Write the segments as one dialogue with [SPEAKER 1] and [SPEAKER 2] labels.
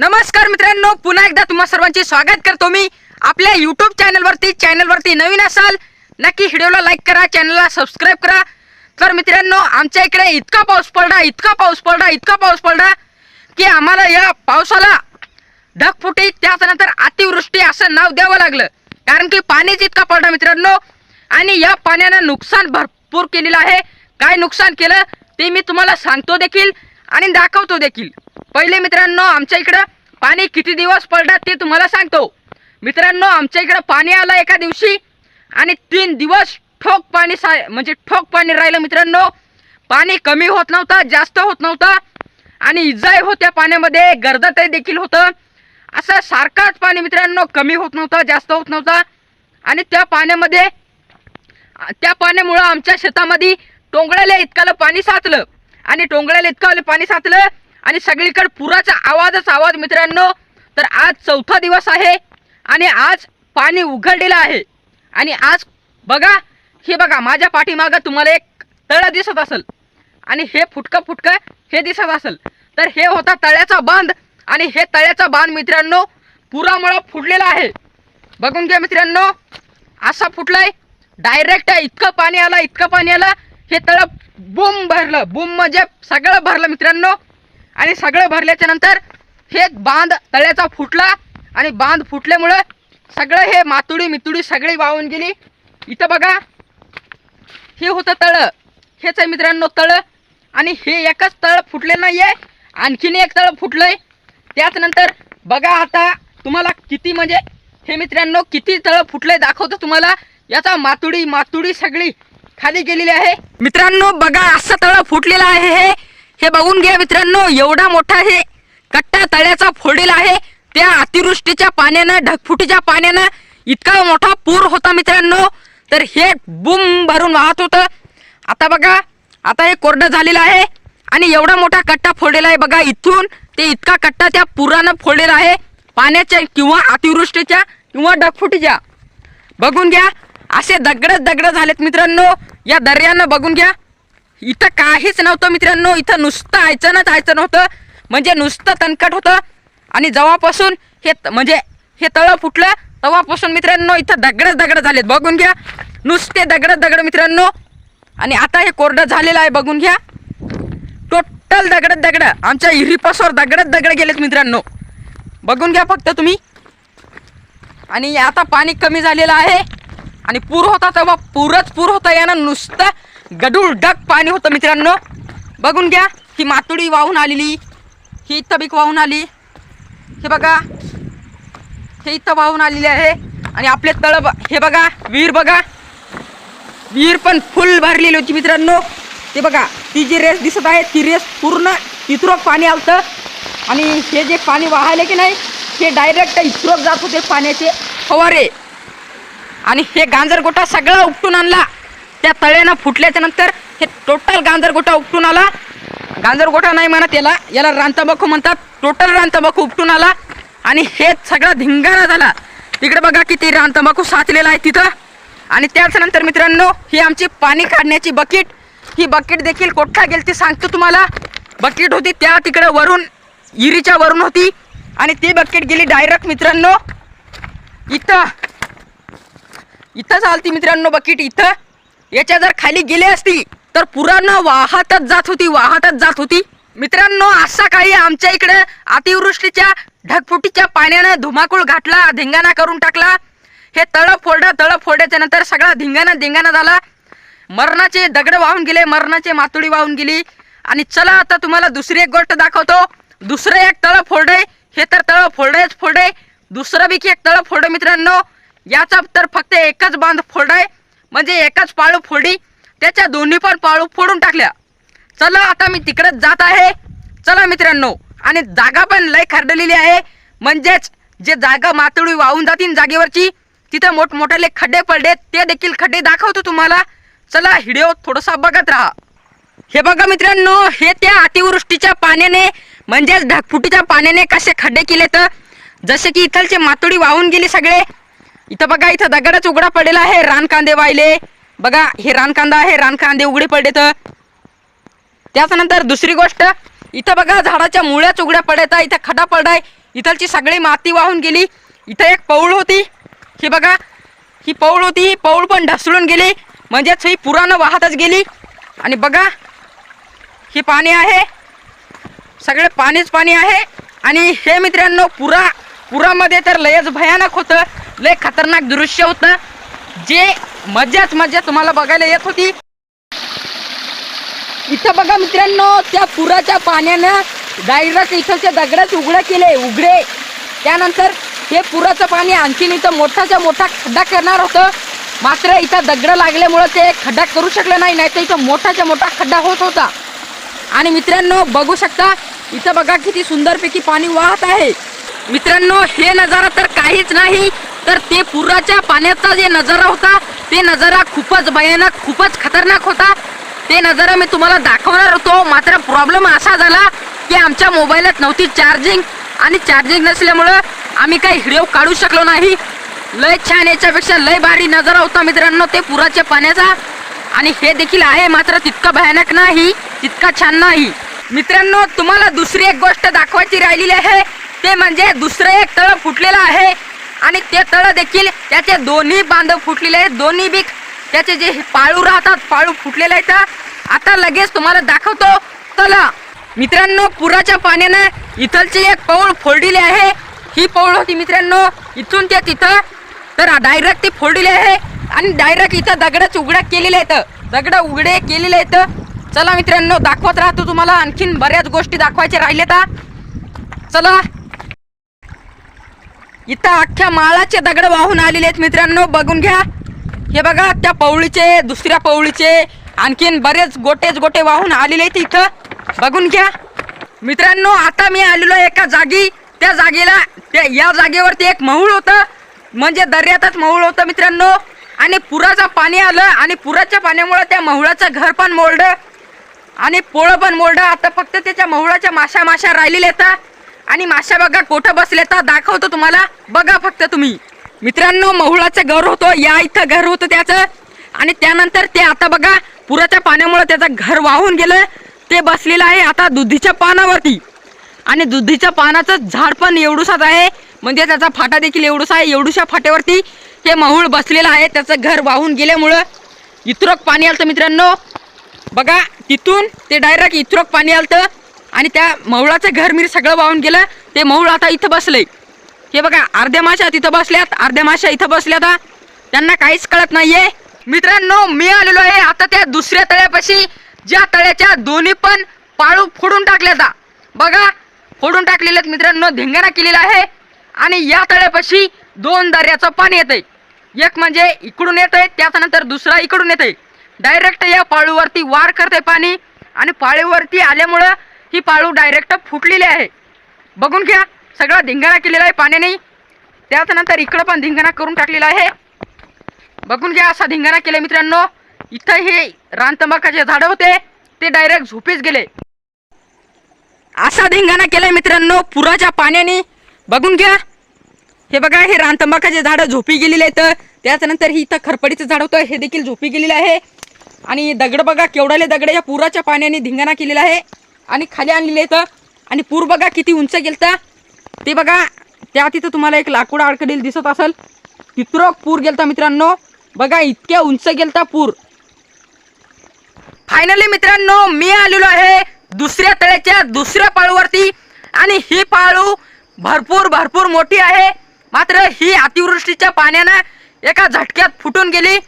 [SPEAKER 1] नमस्कार मित्रांनो पुन्हा एकदा तुम्हा सर्वांचे स्वागत करतो मी. आपल्या युट्यूब चॅनलवरती चॅनलवरती नवीन असाल नक्की व्हिडिओला लाईक करा चॅनलला सबस्क्राईब करा. तर मित्रांनो आमच्या इकडे इतका पाऊस पडला इतका पाऊस पडला इतका पाऊस पडला की आम्हाला या पावसाला ढगफुटी त्याच्यानंतर अतिवृष्टी असं नाव द्यावं लागलं. कारण की पाणीच इतका पडला मित्रांनो आणि या पाण्यानं नुकसान भरपूर केलेलं आहे. काय नुकसान केलं ते मी तुम्हाला सांगतो देखील आणि दाखवतो देखील. पहिले मित्रांनो आमच्या इकडं पाणी किती दिवस पडतात ते तुम्हाला सांगतो. मित्रांनो आमच्या इकडं पाणी आलं एका दिवशी आणि तीन दिवस ठोक पाणी सा म्हणजे ठोक पाणी राहिलं मित्रांनो. पाणी कमी होत नव्हतं जास्त होत नव्हतं आणि इजाही होत्या पाण्यामध्ये गर्दतही देखील होतं. असं सारखाच पाणी मित्रांनो कमी होत नव्हतं जास्त होत नव्हतं आणि त्या पाण्यामध्ये त्या पाण्यामुळं आमच्या शेतामध्ये टोंगळ्याला इतकालं पाणी साचलं आणि टोंगळ्याला इतकालं पाणी साचलं आणि सगळीकडे पुराचा आवाजच आवाज मित्रांनो. तर आज चौथा दिवस आहे आणि आज पाणी उघडलेलं आहे. आणि आज बघा हे बघा माझ्या पाठीमागं तुम्हाला एक तळं दिसत असेल. आणि हे फुटकं फुटकं हे दिसत असेल. तर हे होता तळ्याचा बांध आणि हे तळ्याचा बांध मित्रांनो पुरामुळं फुटलेला आहे. बघून घ्या मित्रांनो असा फुटलाय. डायरेक्ट इतकं पाणी आलं इतकं पाणी आलं. हे तळं बुम भरलं बुम म्हणजे सगळं भरलं मित्रांनो. आणि सगळं भरल्याच्या नंतर हे बांध तळ्याचा फुटला आणि बांध फुटल्यामुळं सगळं हे मातुडी मितुडी सगळी वाहून गेली. इथं बघा हे होतं तळं. हेच आहे मित्रांनो तळं. आणि हे एकच तळ फुटले नाही आहे आणखीन एक तळ फुटलंय. त्याच नंतर बघा आता तुम्हाला किती म्हणजे हे मित्रांनो किती तळ फुटलंय दाखवतो तुम्हाला. याचा मातुडी मातुडी सगळी खाली गेलेली आहे. मित्रांनो बघा असं तळ फुटलेलं आहे हे. हे बघून घ्या मित्रांनो एवढा मोठा हे कट्टा तळ्याचा फोडेल आहे. त्या अतिवृष्टीच्या पाण्यानं ढगफुटीच्या पाण्यानं इतका मोठा पूर होता मित्रांनो. तर हे बुम भरून वाहत होतं. आता बघा आता हे कोरडं झालेलं आहे आणि एवढा मोठा कट्टा फोडलेला आहे. बघा इथून ते इतका कट्टा त्या पुरानं फोडलेला आहे. पाण्याच्या किंवा अतिवृष्टीच्या किंवा ढगफुटीच्या. बघून घ्या असे दगडच दगड झालेत मित्रांनो. या दर्यानं बघून घ्या. इथं काहीच नव्हतं मित्रांनो इथं नुसतं आयचं ना जायचं नव्हतं. म्हणजे नुसतं तणकट होतं. आणि जेव्हापासून हे म्हणजे हे तळं फुटलं तेव्हापासून मित्रांनो इथं दगडच दगड झालेत. बघून घ्या. नुसते दगडच दगड मित्रांनो. आणि आता हे कोरडं झालेलं आहे बघून घ्या. टोटल दगडच दगड. आमच्या हिरीपासवर दगडच दगड गेलेत मित्रांनो. बघून घ्या फक्त तुम्ही. आणि आता पाणी कमी झालेलं आहे. आणि पूर होता तेव्हा पूरच पूर होता. यानं नुसतं गडूळ डग पाणी होतं मित्रांनो. बघून घ्या ही मातुडी वाहून आलेली. ही इथं बीक वाहून आली. हे बघा. हे इथं वाहून आलेली आहे. आणि आपले तळ हे बघा विहीर बघा. विहीर पण फुल भरलेली होती मित्रांनो. ते बघा ती जी रेस दिसत आहे ती रेस पूर्ण इथरोग पाणी आलतं. आणि हे जे पाणी वाहायले की नाही हे डायरेक्ट इथरोग जात होते पाण्याचे फवारे. आणि हे गांजरगोटा सगळा उपटून आणला. त्या तळ्यानं फुटल्याच्या नंतर हे टोटल गांजरगोटा उपटून आला. गांजरगोटा नाही म्हणत याला. याला रानतंबाखू म्हणतात. टोटल रानतंबाखू उपटून आला. आणि हे सगळा धिंगाणा झाला. तिकडे बघा किती रानतंबाखू साचलेला आहे तिथं. आणि त्याच्यानंतर मित्रांनो ही आमची पाणी काढण्याची बकेट. ही बकेट देखील कोठा गेली ती सांगतो तुम्हाला. बकेट होती त्या तिकडे वरून इरीच्या वरून होती. आणि ती बकेट गेली डायरेक्ट मित्रांनो इथं. इथं चालती मित्रांनो बकेट इथं. याच्या जर खाली गेली असती तर पुरानं वाहतच जात होती वाहतच जात होती. मित्रांनो असा काही आमच्या इकडे अतिवृष्टीच्या ढगफुटीच्या पाण्यानं धुमाकूळ घातला धिंगाणा करून टाकला. हे तळ फोडा तळ फोड्याच्या नंतर सगळा धिंगाणा धिंगाणा झाला. मरणाचे दगड वाहून गेले मरणाचे मातुडी वाहून गेली. आणि चला आता तुम्हाला दुसरी एक गोष्ट दाखवतो. दुसरं एक तळ फोडे हे तर तळ फोडेच फोडे दुसरं बी एक तळ फोडे मित्रांनो. याचा तर फक्त एकच बांध फोडाय म्हणजे एकच पाळू फोडी त्याच्या दोन्ही पण पाळू फोडून टाकल्या. चला आता मी तिकडेच जात आहे. चला मित्रांनो आणि जागा पण लय खरडलेली आहे. म्हणजेच जे जागा मातळी वाहून जातील जागेवरची तिथं मोठमोठाले खड्डे पडले ते देखील खड्डे दाखवतो तुम्हाला. चला व्हिडिओ थोडासा बघत राहा. हे बघा मित्रांनो हे त्या अतिवृष्टीच्या पाण्याने म्हणजेच ढगफुटीच्या पाण्याने कसे खड्डे केले तर जसे की इथलचे मातोडी वाहून गेले सगळे. इथं बघा इथं दगडच उघडा पडलेला आहे रानकांदे वाहिले. बघा हे रानकांदा आहे रानकांदे उघडे पडले तर. त्याच्यानंतर दुसरी गोष्ट इथं बघा झाडाच्या मुळ्याच उघड्या पडत आहे इथं खडा पडाय इथलची सगळी माती वाहून गेली. इथं एक पौळ होती. ही बघा ही पौळ होती ही पौळ पण ढसळून गेली. म्हणजेच ही पुरानं वाहतच गेली. आणि बघा ही पाणी आहे. सगळे पाणीच पाणी आहे. आणि हे मित्रांनो पुरा पुरामध्ये तर लयच भयानक होतं. लय खतरनाक दृश्य होतं. जे मजाच मजा तुम्हाला बघायला येत होती. इथं बघा मित्रांनो त्या पुराच्या पाण्यानं डायरेक्ट इथंच्या दगडच उघडे केले उघडे. त्यानंतर हे पुराचं पाणी आणखीन इथं मोठाच्या मोठा खड्डा करणार होतं. मात्र इथं दगड लागल्यामुळं ते खड्डा करू शकलं नाही नाही तर इथं मोठाच्या मोठा खड्डा होत होता. आणि मित्रांनो बघू शकता इथं बघा किती सुंदरपैकी पाणी वाहत आहे. मित्रांनो हे नजारा तर काहीच नाही. तर ते पुराच्या पाण्याचा जे नजारा होता ते नजारा खूपच भयानक खूपच खतरनाक होता. ते नजारा मी तुम्हाला दाखवणार होतो. मात्र प्रॉब्लेम असा झाला की आमच्या मोबाईलात नव्हती चार्जिंग आणि चार्जिंग नसल्यामुळं आम्ही काही व्हिडिओ काढू शकलो नाही. लय छान याच्यापेक्षा लय भारी नजारा होता मित्रांनो ते पुराच्या पाण्याचा. आणि हे देखील आहे मात्र तितकं भयानक नाही तितका छान नाही. मित्रांनो तुम्हाला दुसरी एक गोष्ट दाखवायची राहिलेली आहे. ते म्हणजे दुसरं एक तळ फुटलेलं आहे. आणि ते तळ देखील त्याचे दोन्ही बांधव फुटलेले आहेत दोन्ही बीक त्याचे जे पाळू राहतात पाळू फुटलेले आहेत. आता लगेच तुम्हाला दाखवतो चला मित्रांनो पुराच्या पाण्यानं इथलची एक पौळ फोडलेली आहे. ही पौळ होती मित्रांनो इथून ते तिथं तर डायरेक्ट ती फोडलेली आहे. आणि डायरेक्ट इथं दगडच उघड्या केलेले आहेत. दगड उघडे केलेले आहेत. चला मित्रांनो दाखवत राहतो तुम्हाला. आणखीन बऱ्याच गोष्टी दाखवायच्या राहिल्या चला. इथं अख्ख्या माळाचे दगड वाहून आलेले आहेत मित्रांनो बघून घ्या. हे बघा त्या पवळीचे दुसऱ्या पवळीचे आणखीन बरेच गोटेच गोटे वाहून आलेले आहेत इथं. बघून घ्या. मित्रांनो आता मी आलेलो आहे एका जागी. त्या जागेला त्या या जागेवरती एक मऊळ होतं. म्हणजे दर्यातच मऊळ होतं मित्रांनो. आणि पुराचं पाणी आलं आणि पुराच्या पाण्यामुळे त्या महुळाचं घर पण मोडलं. आणि पोळं पण मोडलं. आता फक्त त्याच्या महुळाच्या माशा माशा राहिलेल्या आहेत. आणि माशा बघा कोठं बसले तर दाखवतो तुम्हाला. बघा फक्त तुम्ही. मित्रांनो महुळाचं घर होतं या इथं घर होतं त्याचं. आणि त्यानंतर ते आता बघा पुराच्या पाण्यामुळे त्याचं घर वाहून गेलं. ते बसलेलं आहे आता दुधीच्या पानावरती. आणि दुधीच्या पानाचं झाड पण एवढूसाच आहे. म्हणजे त्याचा फाटा देखील एवढूसा आहे एवढूशा फाट्यावरती हे महूळ बसलेलं आहे. त्याचं घर वाहून गेल्यामुळं इतरक पाणी आलं मित्रांनो. बघा तिथून ते डायरेक्ट इतरक पाणी आलतं. आणि त्या मौळाचं घर मी सगळं वाहून गेलं ते महूळ आता इथं बसलंय. हे बघा अर्ध्या माशा तिथं बसल्यात अर्ध्या माशा इथं बसल्यात त्यांना काहीच कळत नाहीये. मित्रांनो मी आलेलो आहे आता त्या दुसऱ्या तळ्यापाशी ज्या तळ्याच्या दोन्ही पण पाळू फोडून टाकल्या बघा फोडून टाकलेल्यात मित्रांनो धिंगाणा केलेला आहे. आणि या तळ्यापाशी दोन दर्याचं पाणी येतंय. एक म्हणजे इकडून येतंय त्याच्यानंतर दुसरा इकडून येतंय. डायरेक्ट या पाळूवरती वार करते पाणी. आणि पाळीवरती आल्यामुळं ही पाळू डायरेक्ट फुटलेली आहे. बघून घ्या सगळा धिंगाणा केलेला आहे पाण्याने. त्याच्यानंतर इकडं पण धिंगाणा करून टाकलेला आहे. बघून घ्या असा धिंगाणा केला मित्रांनो. इथं हे रानतंबाकाचे झाडं होते ते डायरेक्ट झोपेच गेले. असा धिंगाणा केलाय मित्रांनो पुराच्या पाण्याने. बघून घ्या. हे बघा हे रानतंबाकाचे झाडं झोपी गेलेले आहेत. त्याच्यानंतर ही इथं खरपडीचं झाड होतं हे देखील झोपी गेलेलं आहे. आणि दगड बघा केवढाले दगड या पुराच्या पाण्याने धिंगाणा केलेला आहे. आणि खाली आणलेले तर आणि पूर बघा किती उंच गेलता. ते बघा त्या तिथं तुम्हाला एक लाकूड अडकलेलं दिसत असेल. तिथं पूर गेलता मित्रांनो. बघा इतक्या उंच गेलता पूर. फायनली मित्रांनो मी आलेलो आहे दुसऱ्या तळ्याच्या दुसऱ्या पाळूवरती. आणि ही पाळू भरपूर भरपूर मोठी आहे. मात्र ही अतिवृष्टीच्या पाण्यानं एका झटक्यात फुटून गेली.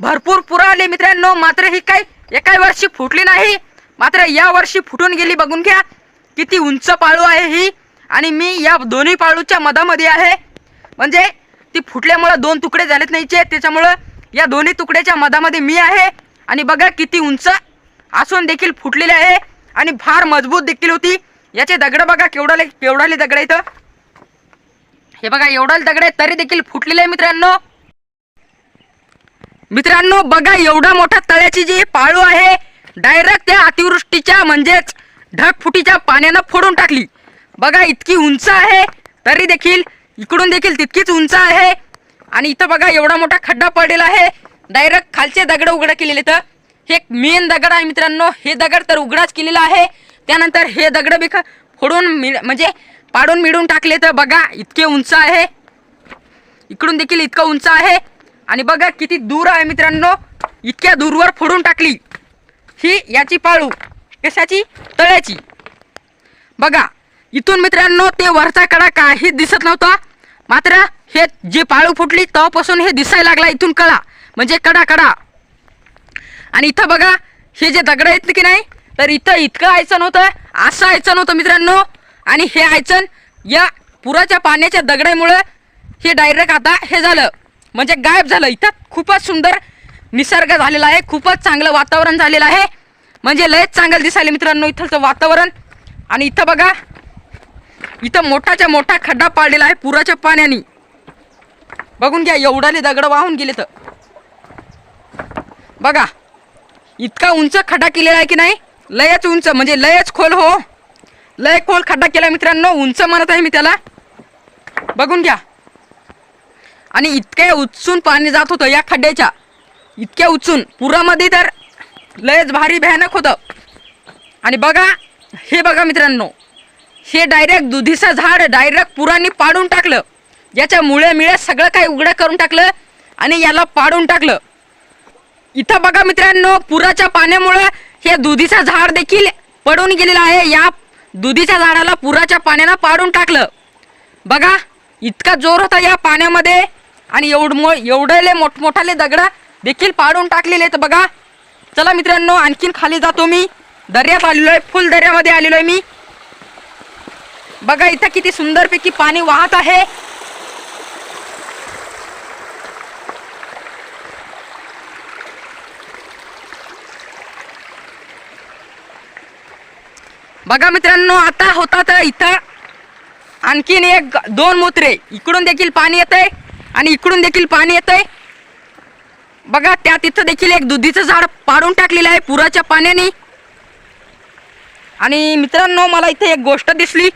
[SPEAKER 1] भरपूर पुरं आले मित्रांनो. मात्र ही काही एका वर्षी फुटली नाही. मात्र या वर्षी फुटून गेली बघून घ्या. किती उंच पाळू आहे ही. आणि मी या दोन्ही पाळूच्या मधामध्ये आहे. म्हणजे ती फुटल्यामुळं दोन तुकडे झालेत नाहीचे. त्याच्यामुळं या दोन्ही तुकड्याच्या मधामध्ये मी आहे. आणि बघा किती उंच असून देखील फुटलेले आहे. आणि फार मजबूत देखील होती. याचे दगड बघा केवढाले केवढाले दगड इथं हे बघा एवढाले दगड आहे तरी देखील फुटलेले आहे मित्रांनो. मित्रांनो बघा एवढा मोठा तळ्याची जी पाळू आहे डायरेक्ट त्या अतिवृष्टीच्या म्हणजेच ढगफुटीच्या पाण्यानं फोडून टाकली. बघा इतकी उंच आहे तरी देखील इकडून देखील तितकीच उंच आहे. आणि इथं बघा एवढा मोठा खड्डा पडलेला आहे. डायरेक्ट खालचे दगड उघडा केलेले तर हे एक मेन दगड आहे मित्रांनो हे दगड तर उघडाच केलेला आहे. त्यानंतर हे दगड बिख फोडून मि- म्हणजे पाडून मिळून टाकले तर बघा इतके उंच आहे. इकडून देखील इतकं उंच आहे. आणि बघा किती दूर आहे मित्रांनो इतक्या दूरवर फोडून टाकली. ही याची पाळू कशाची? तळ्याची. बघा इथून मित्रांनो ते वरचा कडा काहीच दिसत नव्हता. मात्र हे जे पाळू फुटली तेव्हापासून हे दिसायला लागला इथून कडा. म्हणजे कडा कडा. आणि इथं बघा हे जे दगड आहेत की नाही तर इथं इतकं आयचण होतं असं आयचन होतं मित्रांनो. आणि हे आयचन या पुराच्या पाण्याच्या दगडामुळं हे डायरेक्ट आता हे झालं. म्हणजे गायब झालं. इथं खूपच सुंदर निसर्ग झालेला आहे खूपच चांगलं वातावरण झालेलं आहे. म्हणजे लयच चांगलं दिसायला मित्रांनो इथलचं वातावरण. आणि इथं बघा इथं मोठाच्या मोठा खड्डा पाडलेला आहे पुराच्या पाण्याने. बघून घ्या एवढाले दगड वाहून गेले तर. बघा इतका उंच खड्डा केलेला आहे की नाही? लयच उंच म्हणजे लयच खोल हो. लय खोल खड्डा केला मित्रांनो उंच म्हणत आहे मी त्याला. बघून घ्या. आणि इतके उचून पाणी जात होतं या खड्ड्याच्या. इतक्या उचून पुरामध्ये तर लयच भारी भयानक होतं. आणि बघा हे बघा मित्रांनो हे डायरेक्ट दुधीचं झाड डायरेक्ट पुराने पाडून टाकलं. याच्या मुळे मिळे सगळं काही उघडं करून टाकलं आणि याला पाडून टाकलं. इथं बघा मित्रांनो पुराच्या पाण्यामुळे हे दुधीचं झाड देखील पडून गेलेलं आहे. या दुधीच्या झाडाला पुराच्या पाण्यानं पाडून टाकलं. बघा इतका जोर होता या पाण्यामध्ये. आणि एवढ मो एवढेले मोठमोठाले दगडं देखील पाडून टाकलेले आहेत बघा. चला मित्रांनो आणखीन खाली जातो मी. दर्यात आलेलो आहे फुल दर्यामध्ये आलेलो आहे मी. बघा इथं किती सुंदरपैकी पाणी वाहत आहे. बघा मित्रांनो आता होता तर इथं आणखीन एक दोन मोत्रे. इकडून देखील पाणी येतंय आणि इकडून देखील पाणी येतंय. बघा त्या तिथं देखील एक दुधीचं झाड पाडून टाकलेलं आहे पुराच्या पाण्याने. आणि मित्रांनो मला इथे एक गोष्ट दिसली.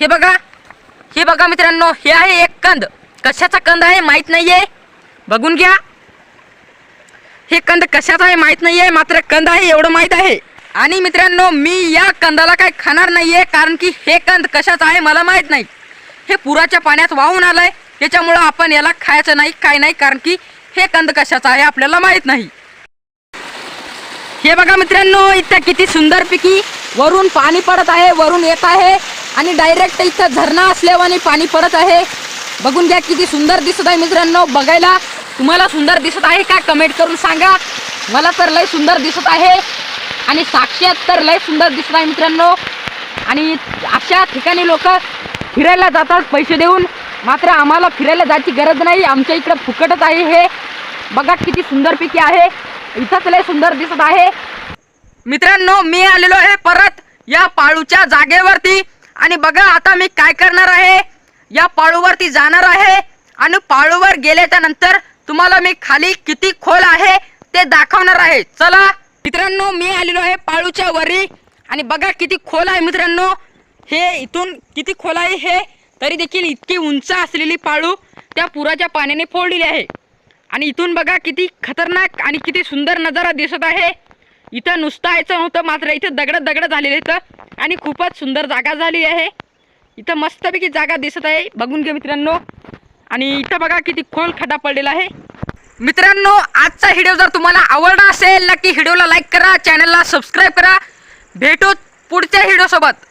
[SPEAKER 1] हे बघा हे बघा मित्रांनो हे आहे एक कंद. कशाचा कंद आहे माहीत नाही आहे बघून घ्या. हे कंद कशाचा आहे माहीत नाही आहे मात्र कंद आहे एवढं माहीत आहे. आणि मित्रांनो मी या कंदाला काय खाणार नाही आहे कारण की हे कंद कशाचा आहे मला माहीत नाही. हे पुराच्या पाण्यात वाहून आलं आहे त्याच्यामुळं आपण याला खायचं नाही काय नाही कारण की हे कंद कशाचा आहे आपल्याला माहीत नाही. हे बघा मित्रांनो इथं किती सुंदरपैकी वरून पाणी पडत आहे वरून येत आहे आणि डायरेक्ट इथं झरणा असल्यावाने पाणी पडत आहे. बघून घ्या किती सुंदर दिसत आहे मित्रांनो बघायला तुम्हाला सुंदर दिसत आहे का कमेंट करून सांगा. मला तर लय सुंदर दिसत आहे आणि साक्षात तर लय सुंदर दिसत आहे मित्रांनो. आणि अशा ठिकाणी लोक फिरायला जातात पैसे देऊन. मात्र आम्हाला फिरायला जायची गरज नाही. आमच्या इकडं फुकटच आहे हे. बघा किती सुंदरपैकी आहे. इथंच लय सुंदर दिसत आहे. मित्रांनो मी आलेलो आहे परत या पाळूच्या जागेवरती. आणि बघा आता मी काय करणार आहे? या पाळूवरती जाणार आहे. आणि पाळूवर गेल्याच्यानंतर तुम्हाला मी खाली किती खोल आहे ते दाखवणार आहे. चला. मित्रांनो मी आलेलो आहे पाळूच्या वरी. आणि बघा किती खोल आहे मित्रांनो. हे इथून किती खोल आहे हे? तरी देखील इतकी उंच असलेली पाळू त्या पुराच्या पाण्याने फोडलेली आहे. आणि इथून बघा किती खतरनाक आणि किती सुंदर नजारा दिसत आहे. इथं नुसतं यायचं नव्हतं मात्र इथं दगडं दगडं झालेलं इथं. आणि खूपच सुंदर जागा झाली आहे. इथं मस्तपैकी जागा दिसत आहे. बघून घ्या मित्रांनो. आणि इथं बघा किती खोल खड्डा पडलेला आहे. मित्रांनो आजचा व्हिडिओ जर तुम्हाला आवडला असेल नक्की व्हिडिओला लाईक करा चॅनलला सबस्क्राईब करा. भेटू पुढच्या व्हिडिओसोबत.